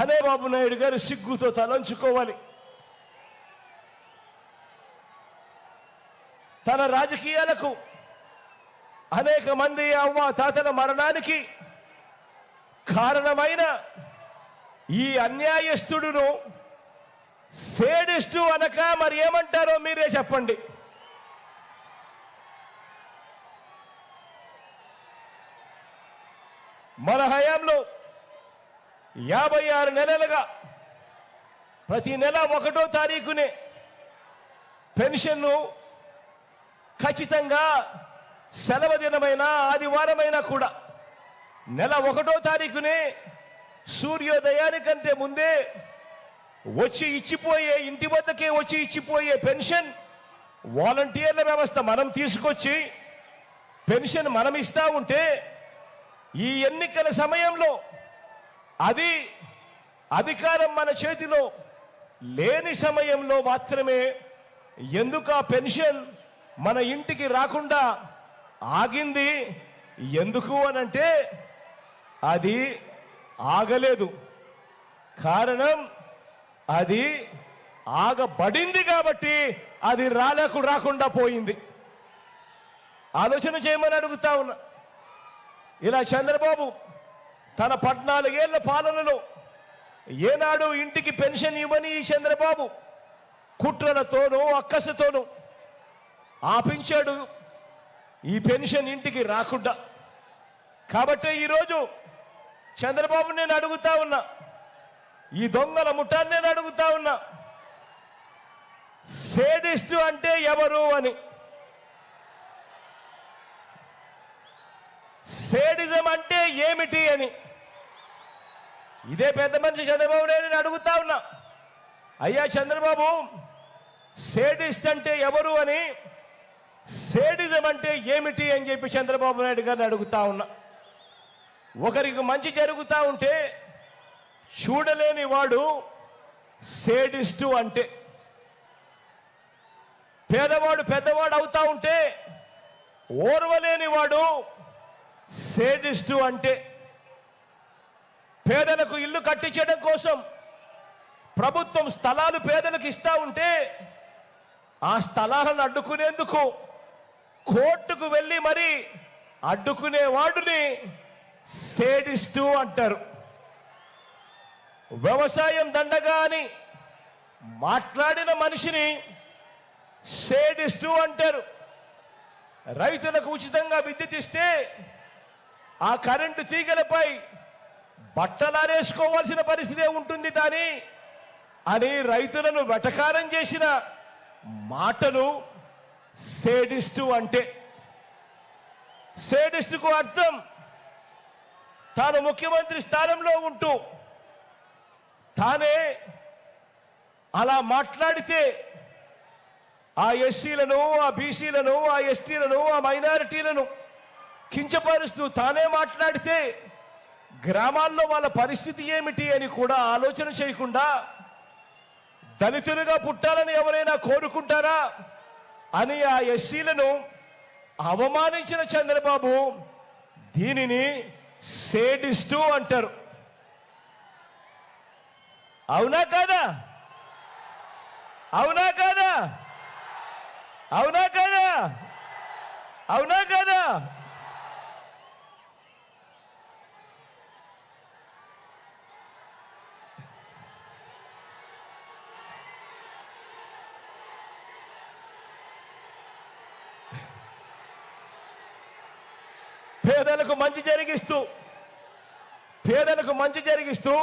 అనే బాబు నాయుడు గారు సిగ్గుతో తలంచుకోవాలి. తన రాజకీయాలకు అనేక మంది అవ్వ తాతల మరణానికి కారణమైన ఈ అన్యాయస్తుడును సేడిస్టు అనక మరి ఏమంటారో మీరే చెప్పండి. మన హయాంలో యాభై ఆరు నెలలుగా ప్రతి నెల ఒకటో తారీఖునే పెన్షన్ను ఖచ్చితంగా సెలవు దినమైన ఆదివారమైనా కూడా నెల ఒకటో తారీఖునే సూర్యోదయానికంటే ముందే వచ్చి ఇచ్చిపోయే ఇంటి వద్దకే వచ్చి ఇచ్చిపోయే పెన్షన్ వాలంటీర్ల వ్యవస్థ మనం తీసుకొచ్చి పెన్షన్ మనం ఇస్తా ఉంటే ఈ ఎన్నికల సమయంలో అది అధికారం మన చేతిలో లేని సమయంలో మాత్రమే ఎందుకు ఆ పెన్షన్ మన ఇంటికి రాకుండా ఆగింది? ఎందుకు అనంటే అది ఆగలేదు. కారణం అది ఆగబడింది కాబట్టి అది రాలకు రాకుండా పోయింది. ఆలోచన చేయమని అడుగుతా ఉన్నా. ఇలా చంద్రబాబు తన పద్నాలుగేళ్ళ పాలనలో ఏనాడు ఇంటికి పెన్షన్ ఇవ్వని ఈ చంద్రబాబు. కుట్రలతోనూ అక్కసతోనూ ఆపించాడు ఈ పెన్షన్ ఇంటికి రాకుండా. కాబట్టి ఈరోజు చంద్రబాబు నేను అడుగుతా ఉన్నా ఈ దొంగల ముఠాన్ని నేను అడుగుతా ఉన్నా సేడిస్టు అంటే ఎవరు అని. సేడిజం అంటే ఏమిటి అని. ఇదే పెద్ద మనిషి చంద్రబాబు నాయుడు అడుగుతా ఉన్నా. అయ్యా చంద్రబాబు సేడిస్ట్ అంటే ఎవరు అని సేడిజం అంటే ఏమిటి అని చెప్పి చంద్రబాబు నాయుడు గారిని అడుగుతా ఉన్నా. ఒకరికి మంచి జరుగుతూ ఉంటే చూడలేని వాడు సేడిస్టు అంటే. పేదవాడు పెద్దవాడు అవుతా ఉంటే ఓర్వలేని వాడు సేడిస్టు అంటే. పేదలకు ఇల్లు కట్టించడం కోసం ప్రభుత్వం స్థలాలు పేదలకు ఇస్తా ఉంటే ఆ స్థలాలను అడ్డుకునేందుకు కోర్టుకు వెళ్ళి మరి అడ్డుకునే సేడిస్తూ అంటారు. వ్యవసాయం దండగా అని మాట్లాడిన మనిషిని సేడిస్తూ అంటారు. రైతులకు ఉచితంగా విద్యుత్ ఇస్తే ఆ కరెంటు తీగలపై బట్టలారేసుకోవాల్సిన పరిస్థితే ఉంటుంది కానీ అని రైతులను వెటకారం చేసిన మాటలు సేడిస్టు అంటే. సేడిస్టుకు అర్థం తాను ముఖ్యమంత్రి స్థానంలో ఉంటూ తానే అలా మాట్లాడితే ఆ ఎస్సీలను ఆ బీసీలను ఆ ఎస్టీలను ఆ మైనారిటీలను కించపరుస్తూ తానే మాట్లాడితే గ్రామాల్లో వాళ్ళ పరిస్థితి ఏమిటి అని కూడా ఆలోచన చేయకుండా దళితులుగా పుట్టాలని ఎవరైనా కోరుకుంటారా అని ఆ ఎస్సీలను అవమానించిన చంద్రబాబు దీనిని సేడిస్టు అంటారు. అవునా కాదా? అవునా కాదా? అవునా కాదా? అవునా కాదా? పేదలకు మంచి జరిగిస్తూ పేదలకు మంచి జరిగిస్తూ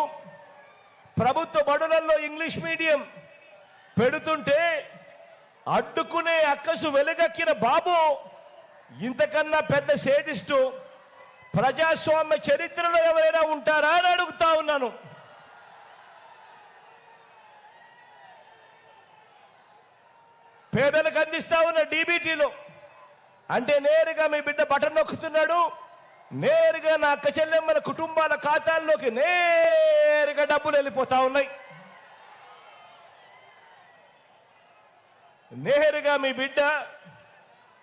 ప్రభుత్వ బడులలో ఇంగ్లీష్ మీడియం పెడుతుంటే అడ్డుకునే అక్కసు వెలుగక్కిన బాబు ఇంతకన్నా పెద్ద సేటిస్టు ప్రజాస్వామ్య చరిత్రలో ఎవరైనా ఉంటారా అని అడుగుతా ఉన్నాను. పేదలకు అందిస్తా ఉన్న డీబీటీలో అంటే నేరుగా మీ బిడ్డ బటన్ నొక్కుతున్నాడు నేరుగా నా అక్క చెల్లెమ్మల కుటుంబాల ఖాతాల్లోకి నేరుగా డబ్బులు వెళ్ళిపోతా ఉన్నాయి. నేరుగా మీ బిడ్డ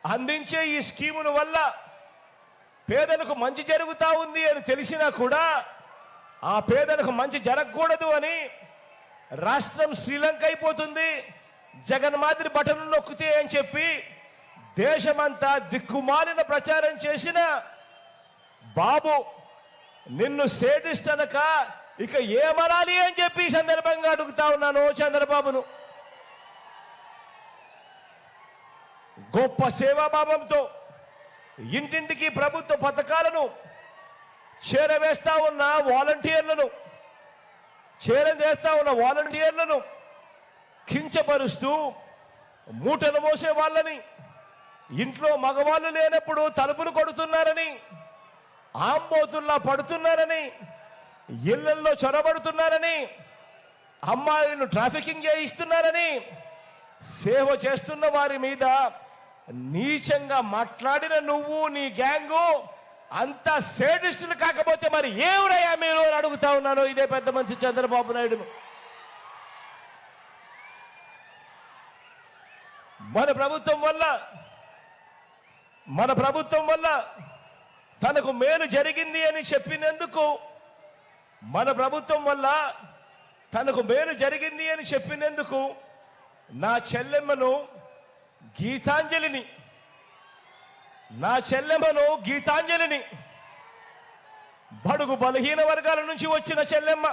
అందించే ఈ స్కీముల వల్ల పేదలకు మంచి జరుగుతూ ఉంది అని తెలిసినా కూడా ఆ పేదలకు మంచి జరగకూడదు అని రాష్ట్రం శ్రీలంక అయిపోతుంది. జగన్ మాదిరి బటన్ నొక్కితే అని చెప్పి దేశమంతా దిక్కుమాలిన ప్రచారం చేసిన బాబు నిన్ను సేటిస్తనక ఇక ఏమనాలి అని చెప్పి సందర్భంగా అడుగుతా ఉన్నాను చంద్రబాబును. గొప్ప సేవాభావంతో ఇంటింటికి ప్రభుత్వ పథకాలను చేరవేస్తా ఉన్న వాలంటీర్లను చేరవేస్తా ఉన్న వాలంటీర్లను కించపరుస్తూ మూటలు మోసే వాళ్ళని ఇంట్లో మగవాళ్ళు లేనప్పుడు తలుపులు కొడుతున్నారని ఆంబోతుల్లా పడుతున్నారని ఇళ్ళల్లో చొరబడుతున్నారని అమ్మాయిలను ట్రాఫికింగ్ చేయిస్తున్నారని సేవ చేస్తున్న వారి మీద నీచంగా మాట్లాడిన నువ్వు నీ గ్యాంగు అంత సేడిస్టులు కాకపోతే మరి ఏమిరయ్యా మీరు అని అడుగుతా ఉన్నాను? ఇదే పెద్ద మనిషి చంద్రబాబు నాయుడు. మన ప్రభుత్వం వల్ల మన ప్రభుత్వం వల్ల తనకు మేలు జరిగింది అని చెప్పినందుకు మన ప్రభుత్వం వల్ల తనకు మేలు జరిగింది అని చెప్పినందుకు నా చెల్లెమ్మను గీతాంజలిని నా చెల్లెమ్మను గీతాంజలిని బడుగు బలహీన వర్గాల నుంచి వచ్చిన చెల్లెమ్మ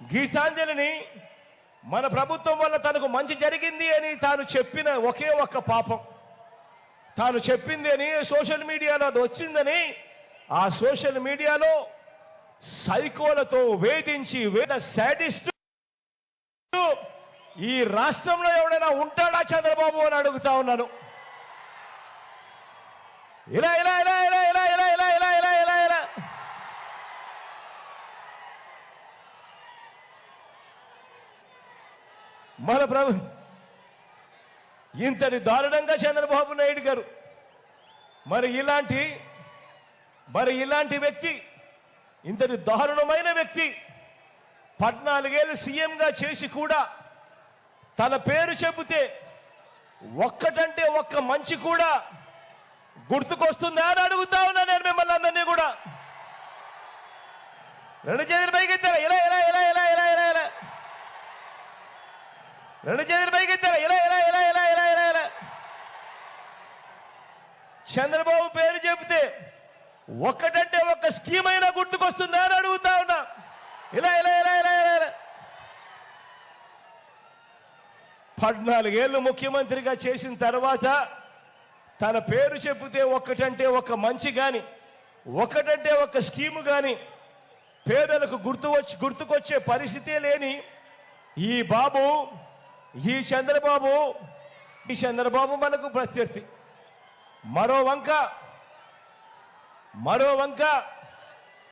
గీతాంజలిని మన ప్రభుత్వం వల్ల తనకు మంచి జరిగింది అని తాను చెప్పిన ఒకే ఒక్క పాపం. తాను చెప్పింది అని సోషల్ మీడియాలో అది వచ్చిందని ఆ సోషల్ మీడియాలో సైకోలతో వేధించి వేద శాడిస్ట్ ఈ రాష్ట్రంలో ఎవడైనా ఉంటాడా చంద్రబాబు అని అడుగుతా ఉన్నాను ఇలా ఇలా ఇలా ఇలా ఇలా ఇలా ఇలా ఇలా ఇలా ఇలా ఇలా మన ప్రభు ఇంతటి దారుణంగా చంద్రబాబు నాయుడు గారు. మరి ఇలాంటి మరి ఇలాంటి వ్యక్తి ఇంతటి దారుణమైన వ్యక్తి పద్నాలుగేళ్ళు సీఎంగా చేసి కూడా తన పేరు చెబితే ఒక్కటంటే ఒక్క మంచి కూడా గుర్తుకొస్తుందా అని అడుగుతా ఉన్నా నేను మిమ్మల్ని అందరినీ కూడా. రెండు చేతులు పైకెత్తారా ఇలా ఇలా ఇలా ఇలా ఇలా ఇలా ఇలా. రెండు చేతులు పైకెత్తారా ఇలా ఇలా ఇలా ఇలా ఇలా చంద్రబాబు పేరు చెబితే ఒక్కటంటే ఒక్క స్కీమ్ అయినా గుర్తుకొస్తుందా అని అడుగుతా ఉన్నా. ఇలా ఇలా ఇలా ఇలా ఇలా ఇలా. పద్నాలుగేళ్ళు ముఖ్యమంత్రిగా చేసిన తర్వాత తన పేరు చెబితే ఒక్కటంటే ఒక మంచి కానీ ఒకటంటే ఒక స్కీము కానీ పేదలకు గుర్తు వచ్చి గుర్తుకొచ్చే పరిస్థితే లేని ఈ బాబు ఈ చంద్రబాబు ఈ చంద్రబాబు మనకు ప్రత్యర్థి. మరో వంక మరో వంక.